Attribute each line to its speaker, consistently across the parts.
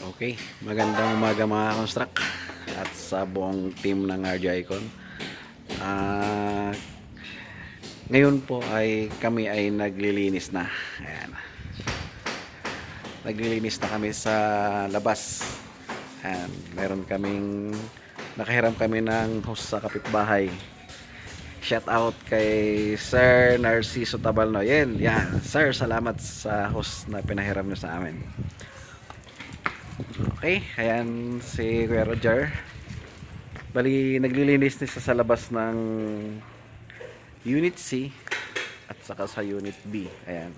Speaker 1: Okay, magandang umaga mga construct at sa buong team ng RJ Icon. Ah, ngayon po ay kami ay naglilinis na. Ayan. Naglilinis na kami sa labas. Ayan, meron kaming nakahiram kami ng host sa kapitbahay. Shout out kay Sir Narciso Tabalno. Yan, yan. Sir, salamat sa host na pinahiram niyo sa amin. Okay, ayan si Kuya Roger. Bali, naglilinis niya sa labas ng Unit C at saka sa Unit B. Ayan.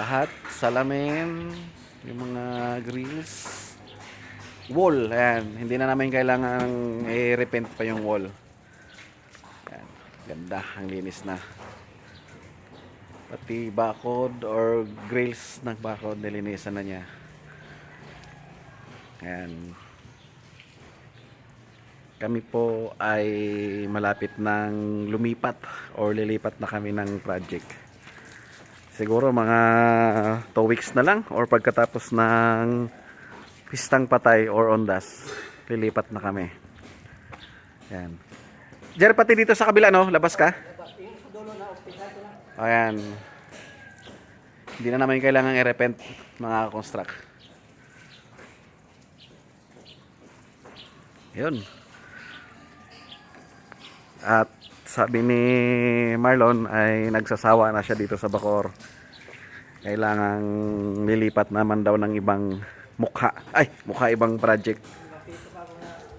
Speaker 1: Lahat, salamin, yung mga grills, wall, ayan. Hindi na namin kailangan i-repaint pa yung wall. Ayan. Ganda, ang linis na. Pati bakod or grills ng bakod, nilinisan na niya. Ayan. Kami po ay malapit ng lumipat or lilipat na kami ng project. Siguro mga 2 weeks na lang or pagkatapos ng pistang patay or ondas, lilipat na kami. Ayan. Jer, pati dito sa kabila, no? Labas ka? Ayan. Hindi na namin kailangan i-repent mga construct. Yun. At sabi ni Marlon ay nagsasawa na siya dito sa Bacor. Kailangang lilipat naman daw ng ibang mukha. Ay, mukha ibang project.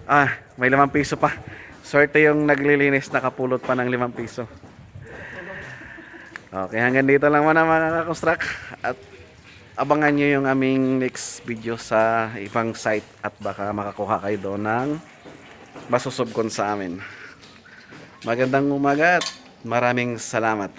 Speaker 1: Ah, may limang piso pa. Swerte yung naglilinis nakapulot pa ng limang piso. Okay, hanggang dito lang muna mga construct At abangan nyo yung aming next video sa ibang site at baka makakuha kayo doon ng masusubkon sa amin. Magandang umaga at maraming salamat.